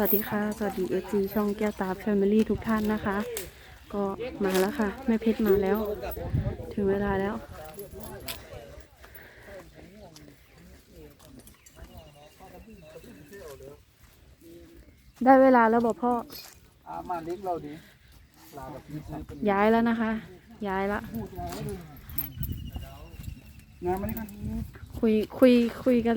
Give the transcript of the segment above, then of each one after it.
วัสดีค่ะ สวัสดีเอจีช่องแก้วตาแฟมิลี่ทุกท่านนะคะ ก็มาแล้วค่ะ แม่เพชรมาแล้ว ถึงเวลาแล้ว ได้เวลาแล้วบอกพ่ออามาเล็กเราดิลาแบบนี้เป็นย้ายแล้วนะคะ ย้ายละงานมานี่กันคุยคุยคุยกัน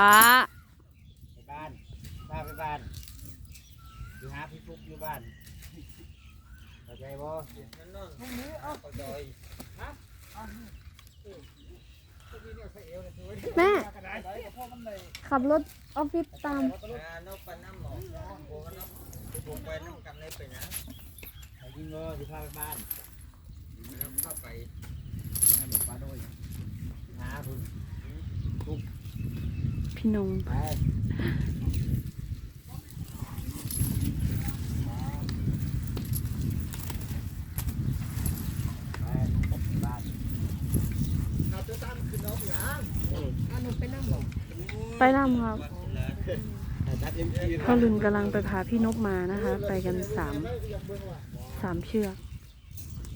ละไปบ้านพาไปบ้านอยู่หาพี่ฟุกอยู่บ้านเข้าใจบ่แม่ขับรถออฟฟิศตาม นกปลาน้ำหมอกโบน้ำบุกไปน้ำกันเลยไปนะไปยิงเงอที่พาไปบ้านเข้าไปให้มันปลาด้วยหาคุณ พี่นงไปไปบ้านไปนำครับตัดเอ็มพีพ่อลุนกำลังไปพาพี่นกมานะคะ ไปกันสามสามเชือก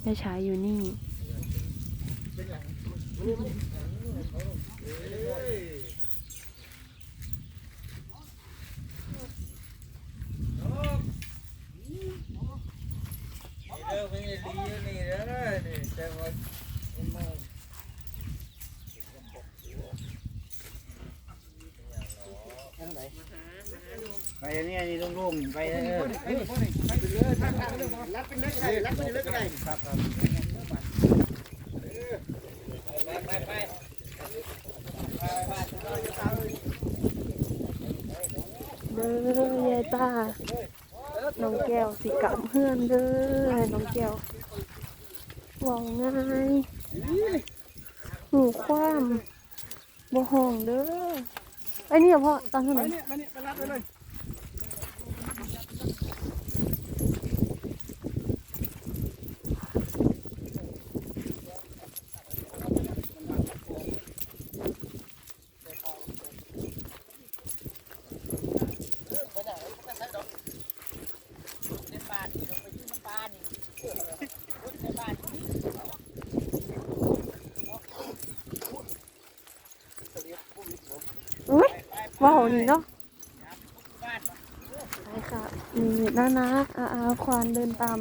แม่ชายอยู่นี่ เด้อไม่ได้ดีอยู่นี่เด้อนี่แต่ว่ามัน ไปเนี่ยนี่ต้องร่มไปเออรัดเป็นเล็กก็ได้รัดเป็นเล็กก็ได้ครับครับไปไปไปเด้อยายตาน้องแก้วสิกลับเพื่อนเด้อน้องแก้วหวังง่ายหูความบ่ห้องเด้อ ไอ้นี่เหรอพ่อตอนเท่าไหร่เนี่ยมาเนี่ยไปรัดไปเลย ว้าวนี่เนาะไปค่ะนี่น้านะอาอาควานเดินตาม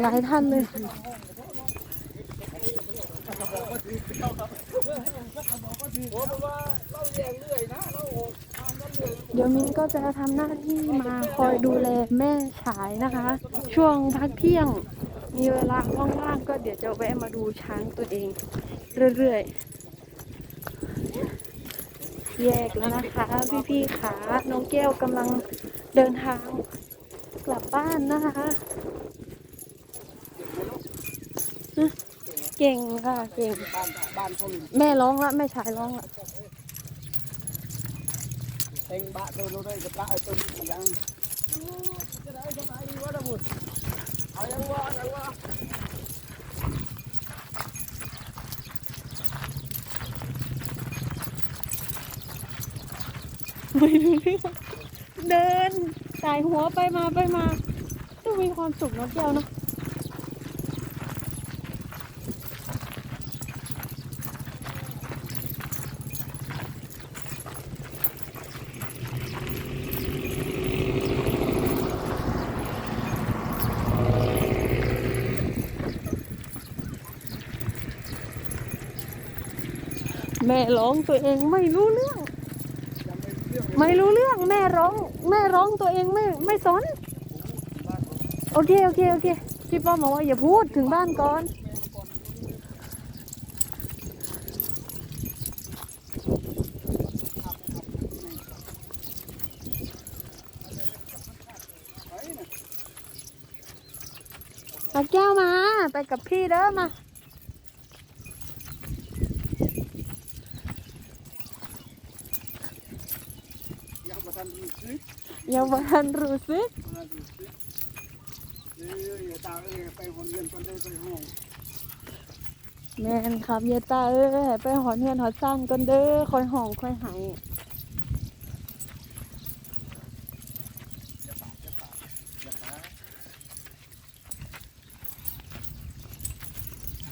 หลายท่านเลยเดี๋ยวมิ้นก็จะทำหน้าที่มาคอยดูแลแม่ฉายนะคะ ช่วงพักเที่ยง มีเวลาว่างๆก็เดี๋ยวจะแวะมาดูช้างตัวเอง เรื่อยๆ แยกแล้วนะคะ พี่ๆขาน้องแก้วกำลังเดินทางกลับบ้านนะคะเก่งค่ะเก่งแม่ร้องละแม่ชายร้องละเองบ้านเราเราได้กับละไอ้ตัวนี้ยังจะได้สบายดีวะนะบุตรเอายังวะเอายังวะ ไม่รู้เรื่องเดินสายหัวไปมาไปมาต้องมีความสุขน้องแก้วเนาะแม่ร้องตัวเองไม่รู้เรื่อง ไม่รู้เรื่องแม่ร้อง แม่ร้องตัวเองไม่ไม่สน โอเคโอเคโอเคพี่ป้อมบอกว่าอย่าพูดถึงบ้านก่อน ปลาแก้วมา ไปกับพี่เด้อมา ดียวไปห้องแม่นครับเยาตาเอ้ยไปหอนเฮือนหอดซ่านก่อนเด้อคอยห้องคอยหาย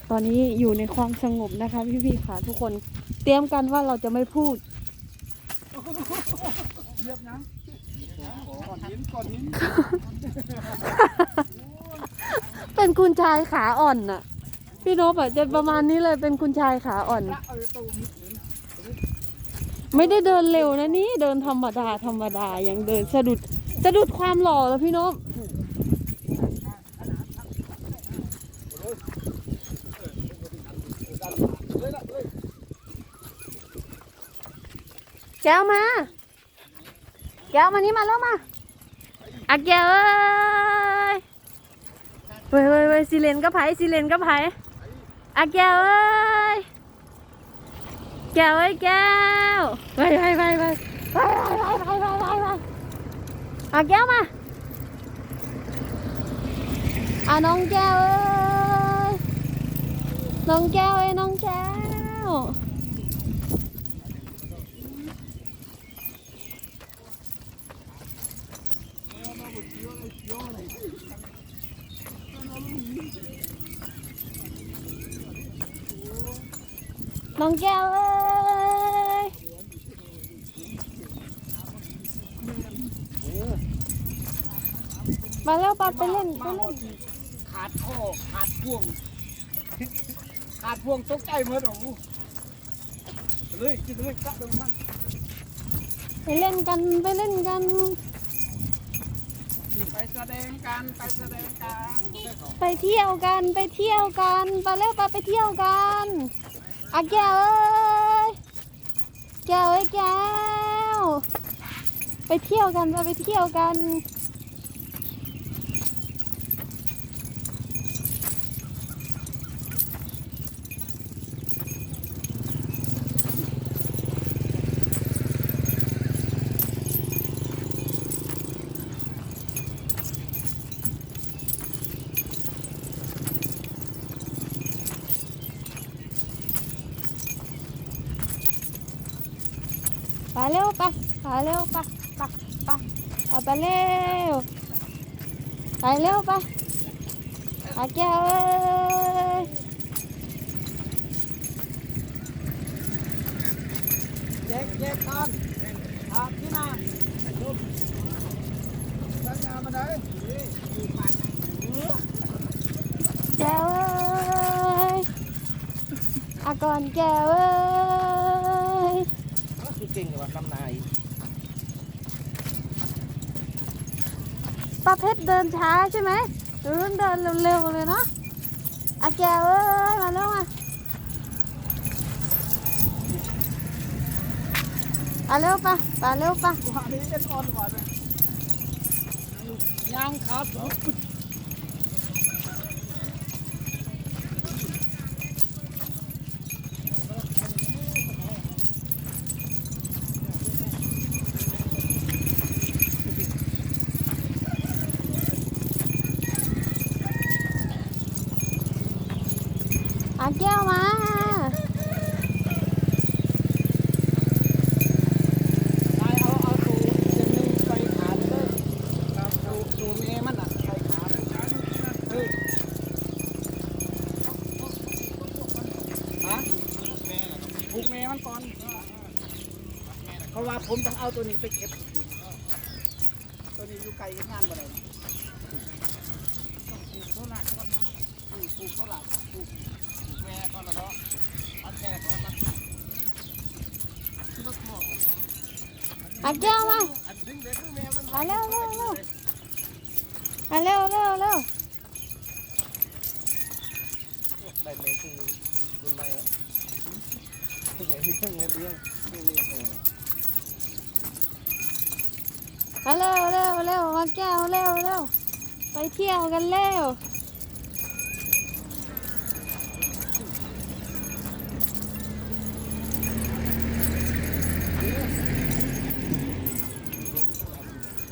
ตอนนี้อยู่ในความสงบนะคะพี่ๆค่ะทุกคน เตรียมกันว่าเราจะไม่พูดเรียบนะ เป็นคุณชายขาอ่อนน่ะ พี่นพอะจะประมาณนี้เลยเป็นคุณชายขาอ่อน ไม่ได้เดินเร็วนะนี่เดินธรรมดาธรรมดายังเดินสะดุดสะดุดความหล่อแล้วพี่นพแก้วมา แก้วมานี่มาแล้วมา อะแก้วเอ้ยเว้ยเว้ยเว้ยสิเลนก็ไผสิเลนก็ไผอะแก้วเอ้ยแก้วไอ้แก้วไปไปไปไปไปไปไปไปไปไปไปเอาแก้วมาอะน้องแก้วเอ้ยน้องแก้วเอ้ยน้องแก้วน้องแก้วเอ้ย มาแล้วปาไปเล่นไปมาหมเล่ดนขาดข้อขาดพวง ขาดพวงตกใจเหมือนโอ้โหเลยกินเลยกลับเดินมาไปเล่นกันไปเล่นกัน ไปแสดงกันไปแสดงกันไปเที่ยวกันไปเที่ยวกันไปเร็วปาไปเที่ยวกันอะแก้วเอ้ยแก้วเอ้ยแก้วไปเที่ยวกันไปไปเที่ยวกัน เร็วไปไปเร็วไปไปไปเอาไปเร็วไปเร็วไปอาแก้วเอ้ยแยกแยกกันอาบที่นาลุกสัญญามาได้แก้วเอ้ยอาก่อนแก้วเอ้ย คือเก่งกับว่าคำนาย ป้าเพชรเดินช้าใช่ไหมหรือเดินเร็วๆเลยเนาะอาแก้วเอ้ยมาเร็วมาอะเร็วปะไปเร็วปะว่านี้เอ็นออนกว่าเลยยางขาสุดปุ๊บ อาแก้วมา นายเอาเอาตูเจนนี่ไปขาเลยครับตูตูเมมันอะไปขาเลยเฮ้ยฮะผูกเมมันก่อนเพราะว่าผมต้องเอาตัวนี้ไปเก็บ ตัวนี้อยู่ไกลงานบ่ได้ต้องปลูกโซล่าก่อนมาปลูกโซล่าปลูกแม่ก่อนแล้วเนาะอันแก่ก่อนมาปลูกที่รถหม้ออาแก้วมาอันดึงเด็กคือแม่มันมาเร็วเร็วเร็วมาเร็วเร็วเร็วได้เมคือคุณไม่แล้วไง เอาเร็วเร็วเร็วมาแก้วเร็วเร็วไปเที่ยวกันเร็ว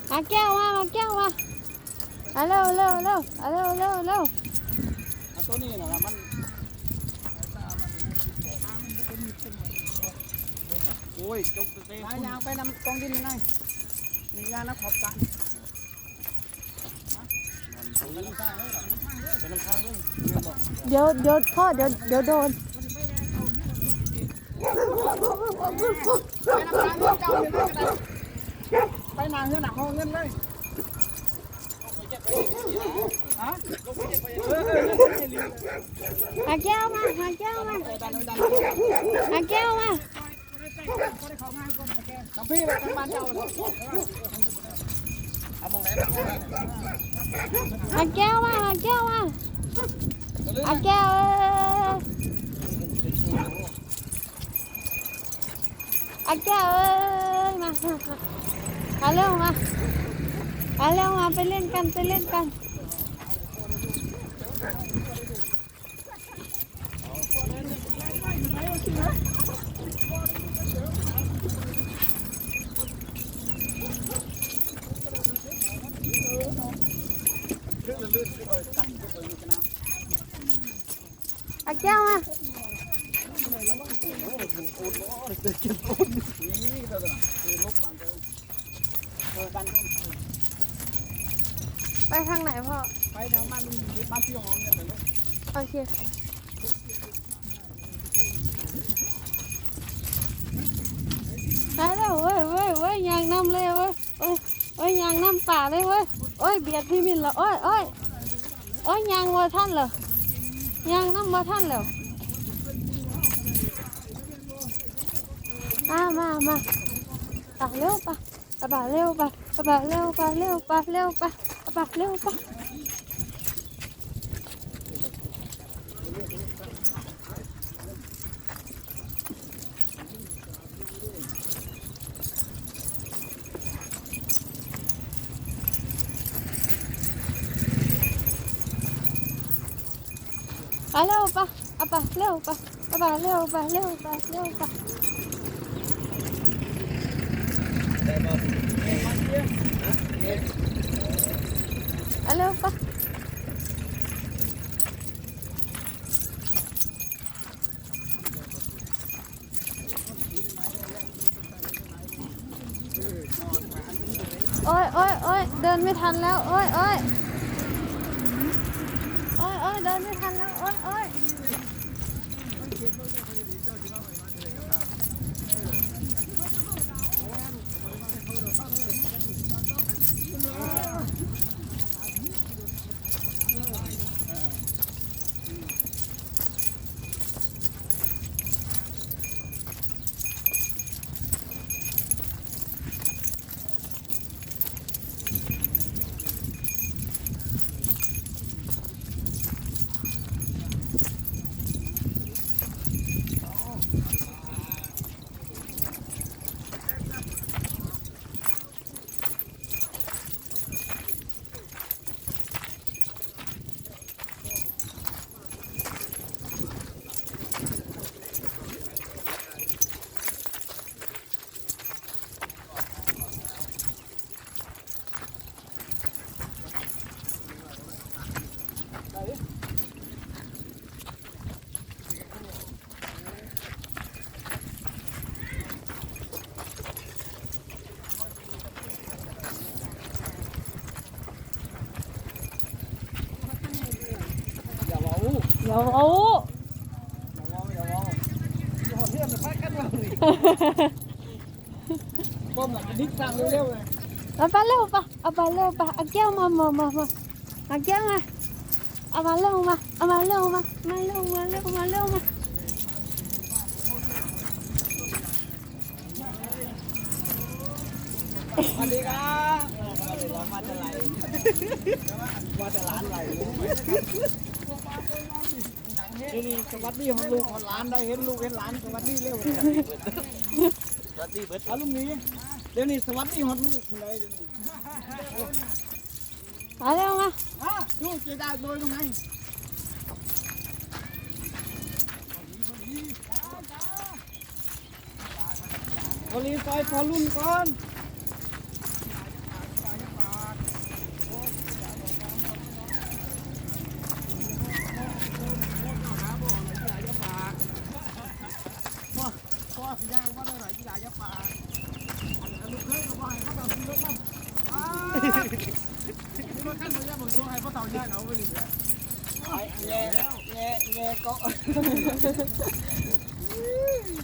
มาแก้วมามาแก้วมาเอาเร็วเร็วเร็วเอาเร็วเร็วเร็วตัวนี้นะมัน อ้ยจกเตะยางไปนำกองดินยังไงนี่ยางนะขอบกันเป็นน้ำข้างเลยเป็นน้ำข้างเลยเดี๋ยวเดี๋ยวพ่อเดี๋ยวเดี๋ยวโดนไปนางเงินหนักห้องเงินเลยฮะอาแก้วมาอาแก้วมาดันดันอาแก้วมา น้ำพี่ไปทางบ้านเจ้าเอามองไหนอาแก้วมาอาแก้วมาอาแก้วเอ้ยอาแก้วเอ้ยมามาเร็วมาเอาเร็วมาไปเล่นกันไปเล่นกัน อาแก้วมา นี่ เท่าไหร่คือลบบ้านเจ้าเออบ้าไปทางไหนพ่อ ไปทางบ้านบ้านพี่หอมเนี่ยเลยโอเคไปแล้วเว้ยเว้ยเว้ยยางน้ำเลยเว้ยเว้ยเว้ยยางน้ำป่าเลยเว้ยโอ้ยเบียดพี่มินเหรอโอ้ยโอ้ยโอ้ยยางวัวท่านเหรอ ยังน้ำมาท่านเหรอมามามาไปเร็วไปไปเร็วไปไปเร็วไปเร็วไปเร็วไปไปเร็วไป ไปเร็วปะเอาไปเร็วปะเอาไปเร็วปะเร็วปะเร็วปะเอาเร็วปะโอ้ยโอ้ยโอ้ยเดินไม่ทันแล้ว โอ้ยโอ้ยโอ้ยโอ้ยเดินไม่ทันแล้วโอ้ยโอ้ย อย่าเว้า เดี๋ยวเอาอย่าเว้าอย่าเว้าอย่าหดเทีย มาจะร้านไหลนี่นี่สวัสดีของลูกของหลานได้เห็นลูกเห็นหลานสวัสดีเร็วสวัสดีเบิดอาลุงนี้เดี๋ยวนี้สวัสดีของลูกคนใดเดี๋ยวนี้มาเร็วมาอะดูเจดาโดยตรงไหนพอลีซอยพอรุ่นก่อน ย่างว่าได้หลายกีฬาจะปลาอันลูกเคยก็บ่ให้เขาเอาซื้อรถมาอ้าวรถคันนี้ผมช่วยให้พ่อเต่าย่างเอาไปดิเนี่ย แง่ แง่แง่ก็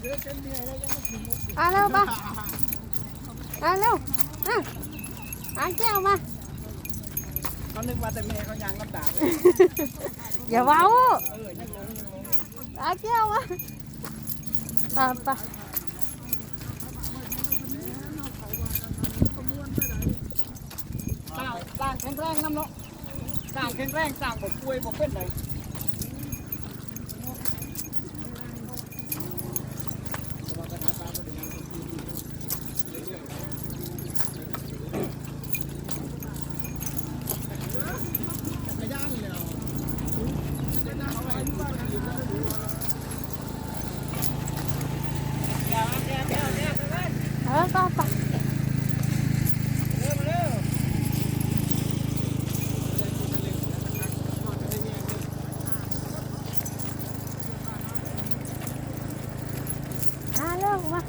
เดี๋ยวเป็นเหนื่อยแล้วยังไม่ถึงมุกอะเร็วปะอะเร็วอะอะแก้วมาเขานึกว่าแต่เมียเขายางลำดาบอย่าเว้าเออยังลงยังลงอะแก้วมาตามปสร้างสร้างแข็งแรงน้ำเนาะสร้างแข็งแรงสร้างบ่ป่วยบ่เป็นเลย เออต่อไปอะเร็วมา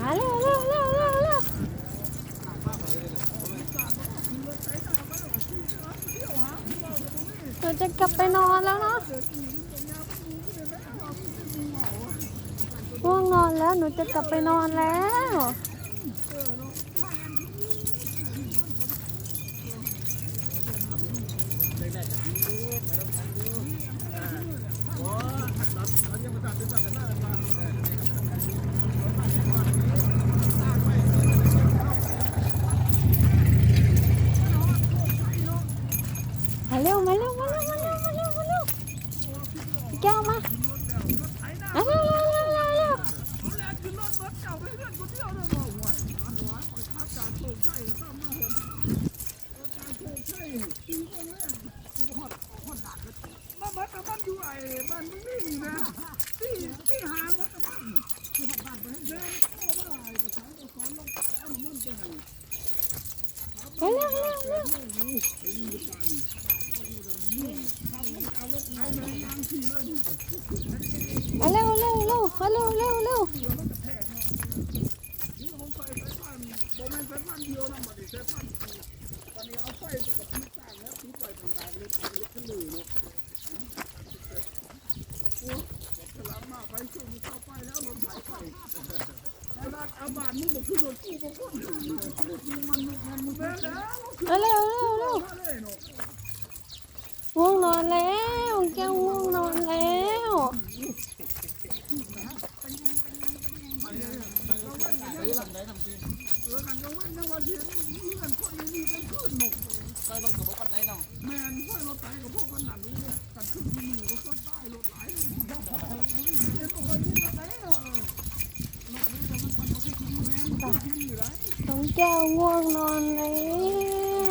อะเร็วเร็วเร็วเร็วเร็วเราจะกลับไปนอนแล้วเนาะง่วงนอนแล้วหนูจะ กลับไปนอนแล้ว น้ตอนนี้เอาไฟสกัดที่ต่างแล้วที่ไฟต่างๆเลยไปทะลุเนาะโอ้กำลังมาไปช่วงนี้เข้าไปแล้วลมหายไปไอ้บ้านเอาบ้านมึงบอกคือโดนกู้บางคน น้องแก้วง่วงนอนแล้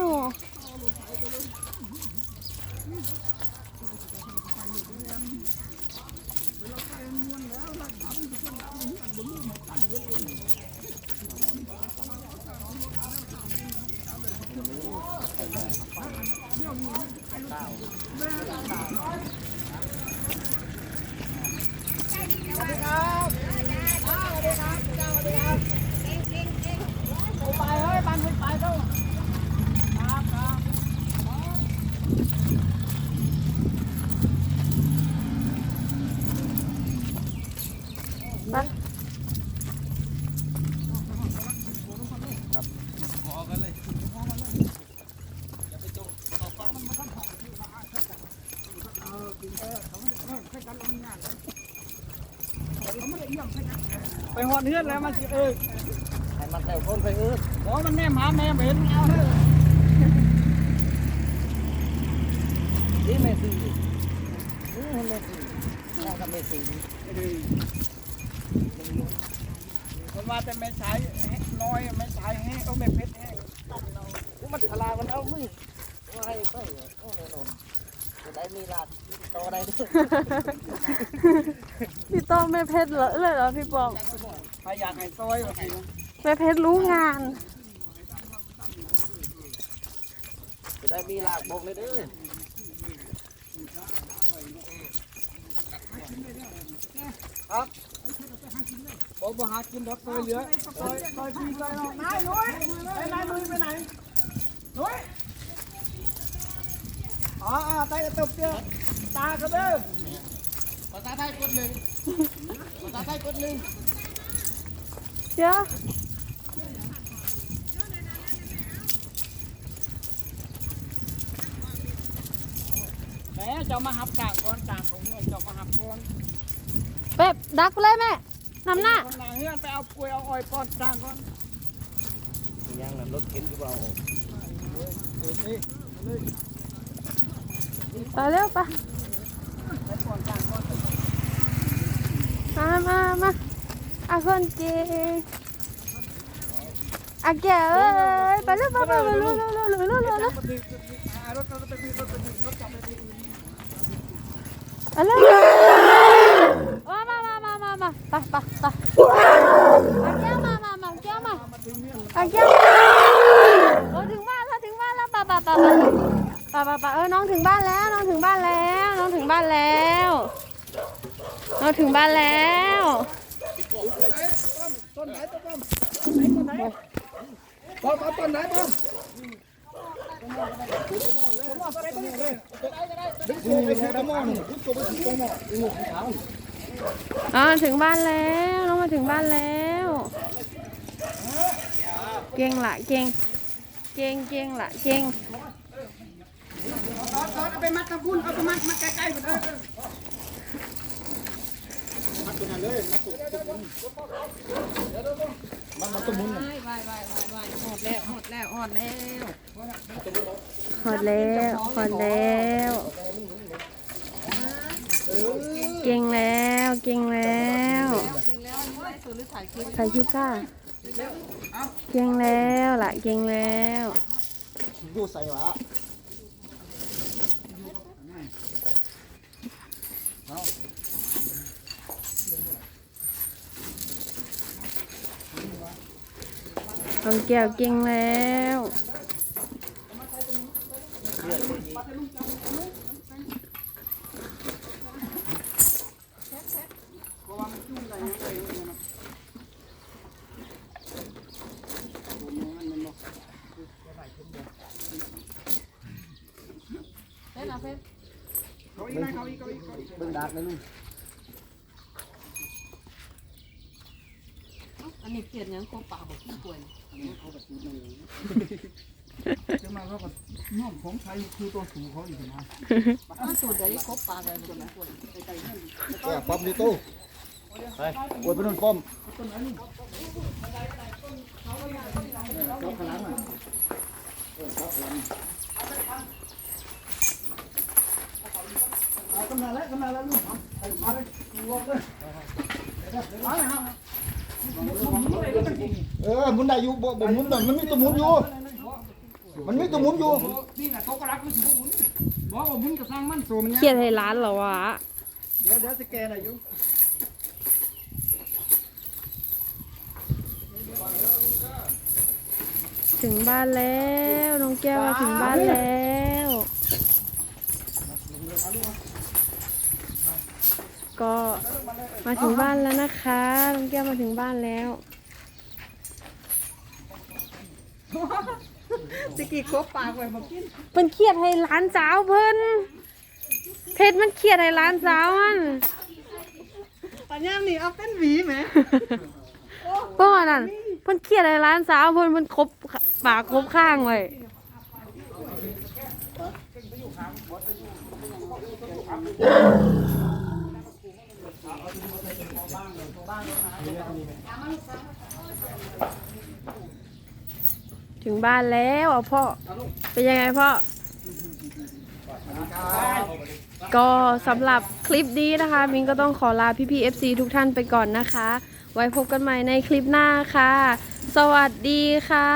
วสวัสดีครับสวัสดีครับสวัสดีครับ ไปหอดเฮือนแล้วมันสิเออให้มันแต่คนไปเออบอกว่ามันแน่หมาแม่เห็นเอาเถอะนี่ไม่ซื้อนี่ไม่ซื้อแม่ก็ไม่ซื้อคนว่าแต่ไม่ใช้น้อยไม่ใช้แห้งเอาไม่เผ็ดแห้งต้มเรามันทลายมันเอามือว่าให้ไปโอ้แน่นอนจะได้มีลาดโตได้ด้วยพี่โต้ไม่เพชรเหรอเลยเหรอพี่ปอง ใครอยากให้ซอยว่าสิไม่เพชรรู้งาน จะได้มีลาดบอกเลยเด้อบ่ผมบ่หากินดอกซอยเหลือซอยซอยพี่ซอยน้องนายนุ้ยไอ้นายนุ้ยไปไหนนุ้ยอ๋ออ่าตายตกเจอตากระเด้อภาษาไทยกดหนึ่งภาษาไทยกดหนึ่ง เดี๋ยวแหมเจ้ามาหับกลางก่อนกลางของเงินเจ้ามาหับก่อนเป๊บดักไปเลยแม่นำหน้าคนหนาเฮือนไปเอากล้วยเอาอ้อยป้อนกลางก่อนย่างน้ำรถเข็นกูเบาเดี๋ยวนี่เลยไปเร็วไปไปป้อนกลางก่อนมามามา อาคนเก่งอาแก่เอ้ยไปเร็วไปเร็วไปเร็วเร็วเร็วเร็วเร็วเร็วเร็วรถไปถึงรถไปถึงรถไปลับไปถึงไปเร็วมามามามามามาไปไปไปอาแก้วมามามาแก้วมามาถึงเนี่ยอาแก้วเราถึงบ้านแล้วถึงบ้านแล้วไปไปไปไปไปไปไปเออน้องถึงบ้านแล้วน้องถึงบ้านแล้ว น้องถึงบ้านแล้ว น้องถึงบ้านแล้ว นไหนต้นไหนต้นไหนป้อมเอาต้นไหนป้อมดึงตัวไปคือตะมอนไปคือตะมอนดึงหัวขาวอ่าถึงบ้านแล้วน้องมาถึงบ้านแล้ว เก่งละเก่งเก่งเก่งละเก่งเอาไปมัดกับคุณเอาไปมัดมัดใกล้ๆไปเลย ตัวนั้นเลยมัดตัวมันมันตัวมุนหอดแล้วหอดแล้วหอดแล้ว เก่งแล้วเก่งแล้วถ่ายคลิปค่ะเก่งแล้วล่ะเก่งแล้ว ดูใส่วะ น้องแก้วเก่งแล้ว เขาอีกนะเขาอีกเขาอีกเขาอีก เบิ่งดักเลยลุง อันนี้เปลี่ยนยังโคปลาบอกขี้ป่วย จะมาเขาก็น้อมของไทย คือตัวสูงเขาอยู่นะสูตรใดโคปลาอะไรตัวนั้นป้อมอยู่ตู้ไปอวยไปนู่นป้อมกำลังแล้วกำลังแล้วลูกมาเลยลงเลยมาเลยฮะเออมุนได้อยู่บ่มุนน่มันมีตัวมุนอยู่ มันมีตัวหมุนอยู่นี่นะเขาก็รักมันสิบุญบอกว่าบุญก็สร้างมันโซมันเครียดให้ร้านเหรอวะเดี๋ยวเดี๋ยวสแกนอายุถึงบ้านแล้วน้องแก้วมาถึงบ้านแล้วก็มาถึงบ้านแล้วนะคะน้องแก้วมาถึงบ้านแล้ว สกี้โคปลาไว้มากินเพิ่นเครียดให้ร้านสาวเพิ่นเพชรมันเครียดให้ร้านสาวมันปัญญานี่เอาเป็นหวีไหมเพราะว่านั่นเพิ่นเครียดให้ร้านสาวเพิ่นเพิ่นครบปากครบข้างไว้ ถึงบ้านแล้วอะพ่อ เป็นยังไงพ่อ ก็สำหรับคลิปนี้นะคะ มินก็ต้องขอลาพี่พีเอฟซีทุกท่านไปก่อนนะคะ ไว้พบกันใหม่ในคลิปหน้าค่ะ สวัสดีค่ะ